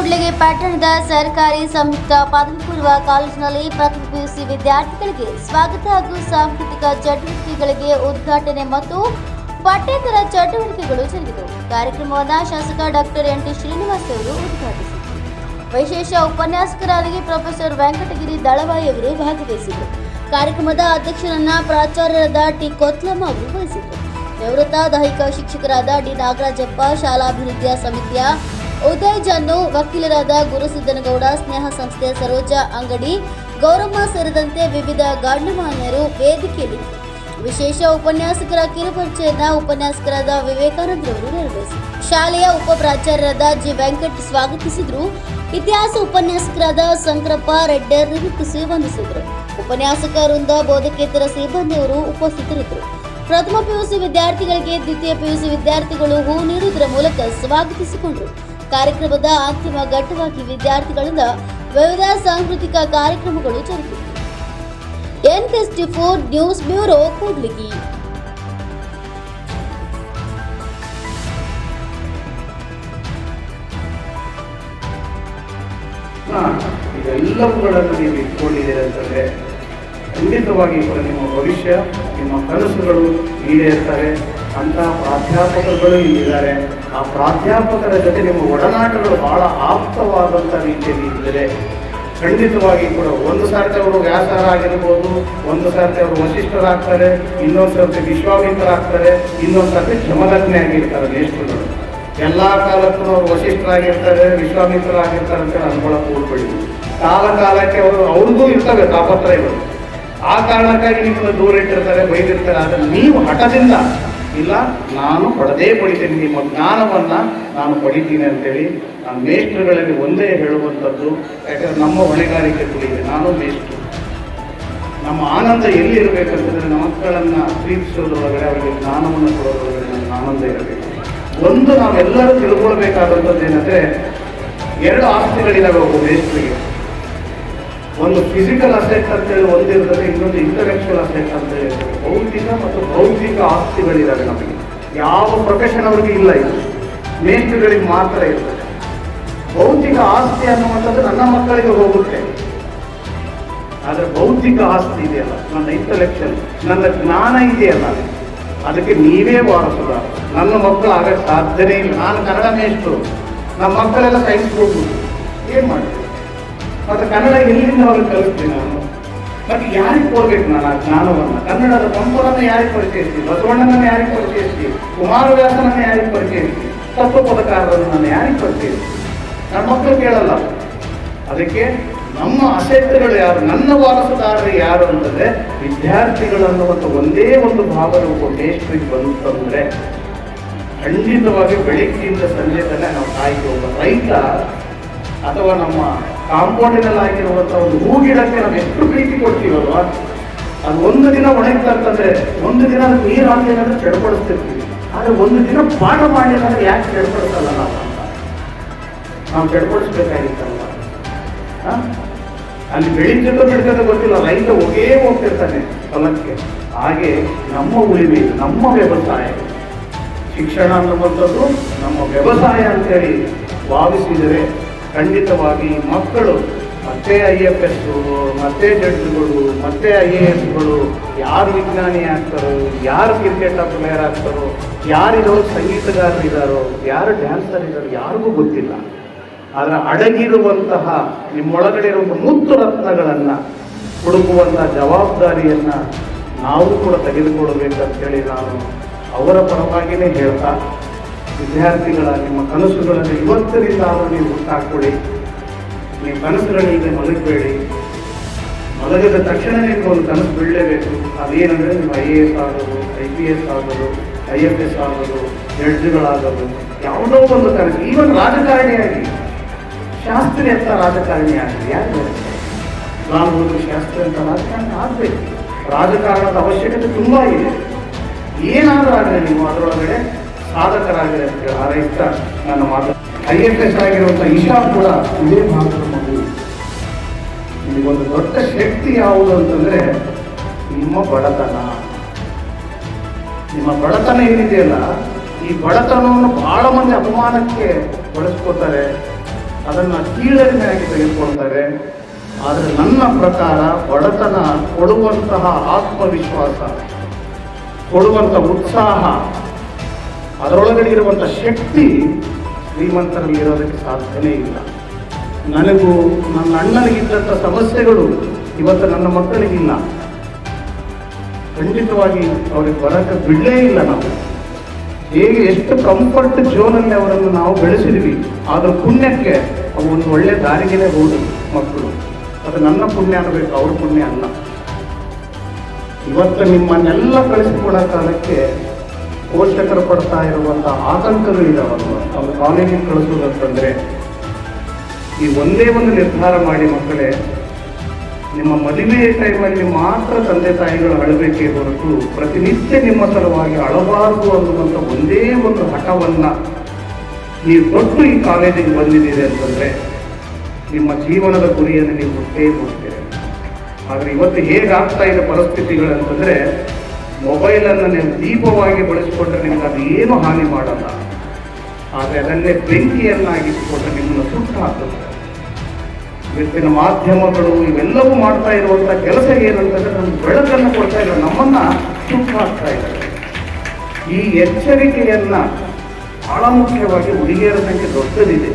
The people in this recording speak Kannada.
ಕೂಡ್ಲಿಗೆ ಪಟ್ಟಣದ ಸರ್ಕಾರಿ ಸಂಯುಕ್ತ ಪದವಿ ಕಾಲೇಜಿನಲ್ಲಿ ಪ್ರಥಮ ಪಿಯುಸಿ ವಿದ್ಯಾರ್ಥಿಗಳಿಗೆ ಸ್ವಾಗತ ಹಾಗೂ ಸಾಂಸ್ಕೃತಿಕ ಚಟುವಟಿಕೆಗಳಿಗೆ ಉದ್ಘಾಟನೆ ಮತ್ತು ಪಠ್ಯೇತರ ಚಟುವಟಿಕೆಗಳು ಜರುಗಿದವು. ಕಾರ್ಯಕ್ರಮವನ್ನು ಶಾಸಕ ಡಾಕ್ಟರ್ ಎನ್ ಟಿ ಶ್ರೀನಿವಾಸ್ ಅವರು ಉದ್ಘಾಟಿಸಿದರು. ವಿಶೇಷ ಉಪನ್ಯಾಸಕರಾಗಿ ಪ್ರೊಫೆಸರ್ ವೆಂಕಟಗಿರಿ ದಳವಾಯಿ ಅವರು ಭಾಗವಹಿಸಿದರು. ಕಾರ್ಯಕ್ರಮದ ಅಧ್ಯಕ್ಷರನ್ನ ಪ್ರಾಚಾರ್ಯರಾದ ಟಿ ಕೊತ್ಲಮ್ಮ ಅವರು ವಹಿಸಿದರು ನಿವೃತ್ತ ದೈಹಿಕ ಶಿಕ್ಷಕರಾದ ಡಿ ನಾಗರಾಜಪ್ಪ ಶಾಲಾಭಿವೃದ್ಧಿಯ ಸಮಿತಿಯ ಉದಯ್ ಜನ್ನು ವಕೀಲರಾದ ಗುರುಸಿದ್ದನಗೌಡ, ಸ್ನೇಹ ಸಂಸ್ಥೆಯ ಸರೋಜಾ ಅಂಗಡಿ, ಗೌರಮ್ಮ ಸೇರಿದಂತೆ ವಿವಿಧ ಗಣ್ಯಮಾನ್ಯರು ವೇದಿಕೆಯಲ್ಲಿ ವಿಶೇಷ ಉಪನ್ಯಾಸಕರ ಕಿರುಪರಿಚಯನ ಉಪನ್ಯಾಸಕರಾದ ವಿವೇಕಾನಂದರವರು ನೆರವೇರಿಸಿದರು. ಶಾಲೆಯ ಉಪ ಪ್ರಾಚಾರ್ಯರಾದ ಜಿ. ವೆಂಕಟ್ ಸ್ವಾಗತಿಸಿದ್ರು. ಇತಿಹಾಸ ಉಪನ್ಯಾಸಕರಾದ ಶಂಕರಪ್ಪ ರೆಡ್ಡರ್ ನಿರೂಪಿಸಿ ವಂದಿಸಿದರು. ಉಪನ್ಯಾಸಕ ವೃಂದ ಬೋಧಕೇತರ ಸಿಬ್ಬಂದಿಯವರು ಉಪಸ್ಥಿತರಿದ್ದರು. ಪ್ರಥಮ ಪಿಯುಸಿ ವಿದ್ಯಾರ್ಥಿಗಳಿಗೆ, ದ್ವಿತೀಯ ಪಿಯುಸಿ ವಿದ್ಯಾರ್ಥಿಗಳು ಹೂ ನೀಡುವುದರ ಮೂಲಕ ಸ್ವಾಗತಿಸಿಕೊಂಡರು. ಕಾರ್ಯಕ್ರಮದ ಅಂತಿಮ ಘಟ್ಟವಾಗಿ ವಿದ್ಯಾರ್ಥಿಗಳಿಂದ ವಿವಿಧ ಸಾಂಸ್ಕೃತಿಕ ಕಾರ್ಯಕ್ರಮಗಳು ಜರುಗಿದವು N four news bureau Kudligi. ಇದೆಲ್ಲವುಗಳನ್ನು ನೀವು ಇಟ್ಕೊಂಡಿದ್ದೀರಿ ಅಂತಂದರೆ ಖಂಡಿತವಾಗಿ ಕೂಡ ನಿಮ್ಮ ಭವಿಷ್ಯ, ನಿಮ್ಮ ಕನಸುಗಳು ಈಡೇರ್ತಾರೆ ಅಂತ ಪ್ರಾಧ್ಯಾಪಕರುಗಳು ಇಲ್ಲಿದ್ದಾರೆ ಆ ಪ್ರಾಧ್ಯಾಪಕರ ಜೊತೆ ನಿಮ್ಮ ಒಡನಾಟಗಳು ಬಹಳ ಆಪ್ತವಾದಂಥ ರೀತಿಯಲ್ಲಿ ಇದ್ದರೆ ಖಂಡಿತವಾಗಿ ಕೂಡ ಒಂದು ಸಾರ್ತಿ ಅವರು ವ್ಯಾಸರ ಆಗಿರ್ಬೋದು, ಒಂದು ಸಾರ್ತಿ ಅವರು ವಶಿಷ್ಠರಾಗ್ತಾರೆ ಇನ್ನೊಂದು ಸರ್ತಿ ವಿಶ್ವಾಮಿತ್ರರಾಗ್ತಾರೆ, ಇನ್ನೊಂದು ಸರ್ತಿ ಜಮದಗ್ನಿ ಆಗಿರ್ತಾರೆ ದೇಶಗಳು ಎಲ್ಲ ಕಾಲಕ್ಕೂ ಅವರು ವಶಿಷ್ಠರಾಗಿರ್ತಾರೆ ವಿಶ್ವಾಮಿತ್ರರಾಗಿರ್ತಾರೆ ಅಂತ ಅನ್ಕೊಳಕ್ ಹೋಗ್ಬೇಡಿ. ಕಾಲ ಕಾಲಕ್ಕೆ ಅವರು ಅವ್ರಿಗೂ ಇರ್ತವೆ ತಾಪತ್ರಯಗಳು. ಆ ಕಾರಣಕ್ಕಾಗಿ ನಿಮ್ಮನ್ನು ದೂರ ಇಟ್ಟಿರ್ತಾರೆ, ಬೈದಿರ್ತಾರೆ. ಆದರೆ ನೀವು ಹಠದಿಂದ ಇಲ್ಲ, ನಾನು ಪಡೆದೇ ಪಡಿತೇನೆ ನಿಮ್ಮ ಜ್ಞಾನವನ್ನು ನಾನು ಪಡಿತೀನಿ ಅಂತೇಳಿ ನಾನು ಮೇಷ್ಟ್ರುಗಳಲ್ಲಿ ಒಂದೇ ಹೇಳುವಂಥದ್ದು, ಯಾಕಂದರೆ ನಮ್ಮ ಹೊಣೆಗಾರಿಕೆ ತಿಳಿದಿದೆ ನಾನು ಮೇಷ್ಟ್ರು. ನಮ್ಮ ಆನಂದ ಎಲ್ಲಿ ಇರಬೇಕಂತಂದರೆ ನಮ್ಮ ಮಕ್ಕಳನ್ನು ಪ್ರೀತಿಸೋದ್ರೊಳಗಡೆ, ಅವರಿಗೆ ಜ್ಞಾನವನ್ನು ಕೊಡೋದ್ರೊಳಗಡೆ ನಮ್ಮ ಆನಂದ ಇರಬೇಕು. ಒಂದು ನಾವೆಲ್ಲರೂ ತಿಳ್ಕೊಳ್ಬೇಕಾದಂಥದ್ದು ಏನಂದರೆ ಎರಡು ಆಸ್ತಿಗಳಿದಾವೆ ಒಬ್ಬ ಮೇಸ್ಟ್ರಿಗೆ ಒಂದು ಫಿಸಿಕಲ್ ಅಸೆಟ್ ಅಂತೇಳಿ ಒಂದಿರ್ತದೆ ಇನ್ನೊಂದು ಇಂಟಲೆಕ್ಚುವಲ್ ಅಸೆಟ್ ಅಂತ ಇರ್ತದೆ ಭೌತಿಕ ಮತ್ತು ಬೌದ್ಧಿಕ ಆಸ್ತಿಗಳಿದ್ದಾವೆ ನಮಗೆ. ಯಾವ ಪ್ರೊಫೆಷನ್ ಅವ್ರಿಗೆ ಇಲ್ಲ ಇದು. ಮೇಸ್ಟ್ರುಗಳಿಗೆ ಮಾತ್ರ ಇರ್ತದೆ ಭೌತಿಕ ಆಸ್ತಿ ಅನ್ನುವಂಥದ್ದು ನನ್ನ ಮಕ್ಕಳಿಗೆ ಹೋಗುತ್ತೆ. ಆದರೆ ಬೌದ್ಧಿಕ ಆಸ್ತಿ ಇದೆಯಲ್ಲ, ನನ್ನ ಇಂಟಲೆಕ್ಚುವಲ್ ನನ್ನ ಜ್ಞಾನ ಇದೆಯಲ್ಲ, ಅದಕ್ಕೆ ನೀವೇ ವಾರಸುದ ನನ್ನ ಮಕ್ಕಳು ಆಗಕ್ಕೆ ಸಾಧ್ಯನೇ ಇಲ್ಲ. ನಾನು ಕನ್ನಡ ಮೇಷ್ಟ್ರು ನಮ್ಮ ಮಕ್ಕಳೆಲ್ಲ ಸೈನ್ಸ್ ಹೋಗ್ಬೋದು ಏನು ಮಾಡ್ತೀವಿ ಮತ್ತೆ ಕನ್ನಡ ಎಲ್ಲಿಂದ ಅವ್ರಿಗೆ ಕಲಿಸ್ತೀನಿ ನಾನು ಮತ್ತೆ ಯಾರಿಗೆ ಕೊಡ್ಬೇಕು ನಾನು ಆ ಜ್ಞಾನವನ್ನ? ಕನ್ನಡದ ಪಂಪರನ್ನು ಯಾರಿಗೆ ಪರಿಚಯಿಸ್ತೀನಿ ಬಸವಣ್ಣನನ್ನು ಯಾರಿಗೆ ಪರಿಚಯಿಸ್ತೀನಿ ಕುಮಾರವ್ಯಾಸನನ್ನು ಯಾರಿಗೆ ಪರಿಚಯಿಸ್ತೀನಿ ತತ್ವ ಪದಕಾರರನ್ನು ನಾನು ಯಾರಿಗೆ ಪರಿಚಯಿಸ್ತೀನಿ ನನ್ನ ಮಕ್ಕಳು ಕೇಳಲ್ಲ. ಅದಕ್ಕೆ ನಮ್ಮ ಅಸೆಟ್ಗಳು ಯಾರು? ನನ್ನ ವಾರಸುದಾರರು ಯಾರು ಅಂತಂದ್ರೆ ವಿದ್ಯಾರ್ಥಿಗಳನ್ನು ಮತ್ತು ಒಂದೇ ಒಂದು ಭಾವ ರೂಪ ಮೇಷ್ಟ್ರಿಗೆ ಬಂತಂದ್ರೆ ಖಂಡಿತವಾಗಿ ಬೆಳಿಗ್ಗೆಯಿಂದ ಸಂಜೆ ತನಕ ನಾವು ಕಾಯ್ದು ಒಬ್ಬ ರೈತ ಅಥವಾ ನಮ್ಮ ಕಾಂಪೌಂಡಿನಲ್ಲಿ ಹಾಕಿರುವಂಥ ಒಂದು ಹೂ ಗಿಡಕ್ಕೆ ನಾವು ಎಷ್ಟು ಪ್ರೀತಿ ಕೊಡ್ತೀವಲ್ವಾ? ಅದು ಒಂದು ದಿನ ಒಣಗ್ತಾ ಅಂತಂದ್ರೆ ಒಂದು ದಿನ ಅದು ನೀರು ಹಾಕಲಿಲ್ಲ ಅಂದ್ರೆ ಚಡ್ಪಡಿಸ್ತಿರ್ತೀವಿ ಆದ್ರೆ ಒಂದು ದಿನ ಪಾಠ ಮಾಡಿ ಅಂದ್ರೆ ಯಾಕೆ ಚಡ್ಪಡಿಸಲ್ಲ ನಾವು? ನಾವು ಚಡ್ಪಡಿಸ್ಬೇಕಾಗಿತ್ತಲ್ವ ಆ? ಅಲ್ಲಿ ಬೆಳೀತದೋ ಬಿಡ್ತದೆ ಗೊತ್ತಿಲ್ಲ, ರೈತ ಹೋಗೇ ಹೋಗ್ತಿರ್ತಾನೆ ಹೊಲಕ್ಕೆ. ಹಾಗೆ ನಮ್ಮ ಉಳಿಮೆ ನಮ್ಮ ವ್ಯವಸಾಯ. ಶಿಕ್ಷಣ ಅನ್ನುವಂಥದ್ದು ನಮ್ಮ ವ್ಯವಸಾಯ ಅಂತೇಳಿ ಭಾವಿಸಿದರೆ ಖಂಡಿತವಾಗಿ ಮಕ್ಕಳು, ಮತ್ತೆ ಐ ಎಫ್ ಎಸ್ ಮತ್ತೆ ಜಡ್ಜ್ಗಳು, ಮತ್ತೆ ಐ ಎ ಎಸ್ಗಳು, ಯಾರು ವಿಜ್ಞಾನಿ ಆಗ್ತಾರೋ, ಯಾರು ಕ್ರಿಕೆಟ್ ಪ್ಲೇಯರ್ ಆಗ್ತಾರೋ, ಯಾರಿರೋ ಸಂಗೀತಗಾರರು ಇದ್ದಾರೋ ಯಾರು ಡ್ಯಾನ್ಸರ್ ಇದ್ದಾರೋ ಯಾರಿಗೂ ಗೊತ್ತಿಲ್ಲ. ಆದರೆ ಅಡಗಿರುವಂತಹ ನಿಮ್ಮೊಳಗಡೆ ಇರುವಂಥ ಮುತ್ತು ರತ್ನಗಳನ್ನು ಹುಡುಕುವಂಥ ಜವಾಬ್ದಾರಿಯನ್ನು ನಾವು ಕೂಡ ತೆಗೆದುಕೊಳ್ಳಬೇಕಂತೇಳಿ ನಾನು ಅವರ ಪರವಾಗಿಯೇ ಹೇಳ್ತಾ ವಿದ್ಯಾರ್ಥಿಗಳ ನಿಮ್ಮ ಕನಸುಗಳನ್ನು ಇವತ್ತಿನಿಂದ ನೀವು ಹುಟ್ಟಾಕೊಳ್ಳಿ ನೀವು ಕನಸುಗಳಿಗೆ ಮಲಗಬೇಡಿ. ಮಲಗಿದ ತಕ್ಷಣವೇ ಒಂದು ಕನಸು ಬೀಳಲೇಬೇಕು. ಅದೇನಂದ್ರೆ ನೀವು ಐ ಎ ಎಸ್ ಆಗೋದು ಐ ಪಿ ಎಸ್ ಆಗೋದು ಐ ಎಫ್ ಎಸ್ ಆಗೋದು ಜಡ್ಜ್ಗಳಾಗೋದು ಯಾವುದೋ ಒಂದು ಕನಸು. ಈವನ್ ರಾಜಕಾರಣಿಯಾಗಿ, ಶಾಸ್ತ್ರಿ ಅಂತ ರಾಜಕಾರಣಿ ಆಗಲಿ ಯಾಕೆ ನಾನು ಒಂದು ಅಂತ ರಾಜಕಾರಣಿ ಆಗಬೇಕು. ರಾಜಕಾರಣದ ಅವಶ್ಯಕತೆ ತುಂಬ ಇದೆ. ಏನಾದರೂ ಆಗಲಿ ನೀವು ಅದರೊಳಗಡೆ ಸಾಧಕರಾಗಲಿ ಅಂತ ಹೇಳಿ ನನ್ನ ಮಾತು. ಐ ಎಸ್ ಆಗಿರುವಂಥ ಇಶಾ ಕೂಡ ಇದೇ ಭಾಗದ ಮಗು. ನಿಮಗೊಂದು ದೊಡ್ಡ ಶಕ್ತಿ ಯಾವುದು ಅಂತಂದ್ರೆ ನಿಮ್ಮ ಬಡತನ. ನಿಮ್ಮ ಬಡತನ ಏನಿದೆಯಲ್ಲ ಈ ಬಡತನವನ್ನು ಬಹಳ ಮಂದಿ ಅಪಮಾನಕ್ಕೆ ಬಳಸ್ಕೋತಾರೆ ಅದನ್ನು ಕೀಳರಿಮೆಯಾಗಿ ತೆಗೆದುಕೊಳ್ತಾರೆ. ಆದರೆ ನನ್ನ ಪ್ರಕಾರ ಬಡತನ ಕೊಡುವಂತಹ ಆತ್ಮವಿಶ್ವಾಸ ಕೊಡುವಂಥ ಉತ್ಸಾಹ ಅದರೊಳಗಡೆ ಇರುವಂಥ ಶಕ್ತಿ ಶ್ರೀಮಂತರಲ್ಲಿ ಇರೋದಕ್ಕೆ ಸಾಧ್ಯನೇ ಇಲ್ಲ. ನನಗೂ ನನ್ನ ಅಣ್ಣನಿಗಿದ್ದಂಥ ಸಮಸ್ಯೆಗಳು ಇವತ್ತು ನನ್ನ ಮಕ್ಕಳಿಗಿಲ್ಲ ಖಂಡಿತವಾಗಿ ಅವ್ರಿಗೆ ಬರಕ್ಕೆ ಬಿಡಲೇ ಇಲ್ಲ ನಾವು. ಹೇಗೆ ಎಷ್ಟು ಕಂಫರ್ಟ್ ಜೋನಲ್ಲಿ ಅವರನ್ನು ನಾವು ಬೆಳೆಸಿದ್ವಿ, ಆದ್ರ ಪುಣ್ಯಕ್ಕೆ ಅವು ಒಂದು ಒಳ್ಳೆ ದಾರಿಗೆನೆ ಹೋದು ಮಕ್ಕಳು. ಅದು ನನ್ನ ಪುಣ್ಯ ಅನ್ನಬೇಕು ಅವ್ರ ಪುಣ್ಯ ಅಲ್ಲ. ಇವತ್ತು ನಿಮ್ಮನ್ನೆಲ್ಲ ಕಳಿಸ್ಕೊಳ್ಳೋ ಕಾಲಕ್ಕೆ ಪೋಷಕರು ಪಡ್ತಾ ಇರುವಂಥ ಆತಂಕಗಳಿದಾವಲ್ವ ಅವ್ರು ಕಾಲೇಜಿಗೆ ಕಳಿಸೋದಂತಂದ್ರೆ ಈ ಒಂದೇ ಒಂದು ನಿರ್ಧಾರ ಮಾಡಿ ಮಕ್ಕಳೇ, ನಿಮ್ಮ ಮದುವೆ ಟೈಮಲ್ಲಿ ಮಾತ್ರ ತಂದೆ ತಾಯಿಗಳು ಅಳಬೇಕೇ ಹೊರತು ಪ್ರತಿನಿತ್ಯ ನಿಮ್ಮ ಸಲುವಾಗಿ ಅಳಬಾರದು ಅನ್ನುವಂಥ ಒಂದೇ ಒಂದು ಹಠವನ್ನ ನೀವು ಕೊಟ್ಟು ಈ ಕಾಲೇಜಿಗೆ ಬಂದಿದ್ದೀರಿ ಅಂತಂದ್ರೆ ನಿಮ್ಮ ಜೀವನದ ಗುರಿಯನ್ನು ನೀವು ಮುಟ್ಟೇ ಮುಟ್ತೀರಿ. ಆದರೆ ಇವತ್ತು ಹೇಗಾಗ್ತಾ ಇದೆ ಪರಿಸ್ಥಿತಿಗಳಂತಂದ್ರೆ ಮೊಬೈಲನ್ನು ನೀವು ದೀಪವಾಗಿ ಬಳಸಿಕೊಂಡ್ರೆ ನಿಮ್ಗೆ ಅದು ಏನು ಹಾನಿ ಮಾಡಲ್ಲ. ಆದರೆ ಅದನ್ನೇ ಬೆಂಕಿಯನ್ನಾಗಿಸಿಕೊಂಡ್ರೆ ನಿಮ್ಮನ್ನು ಸುಟ್ಟು ಹಾಕುತ್ತೆ ಇವತ್ತಿನ ಮಾಧ್ಯಮಗಳು ಇವೆಲ್ಲವೂ ಮಾಡ್ತಾ ಇರುವಂಥ ಕೆಲಸ ಏನಂತಂದ್ರೆ ನಮ್ಗೆ ಬೆಳಕನ್ನು ಕೊಡ್ತಾ ಇಲ್ಲ, ನಮ್ಮನ್ನ ಸುಟ್ಟು ಹಾಕ್ತಾ ಇದ್ದಾರೆ. ಈ ಎಚ್ಚರಿಕೆಯನ್ನು ಬಹಳ ಮುಖ್ಯವಾಗಿ ಹುಡುಗಿಯರ ಸಂಖ್ಯೆ ದೊಡ್ಡದಿದೆ.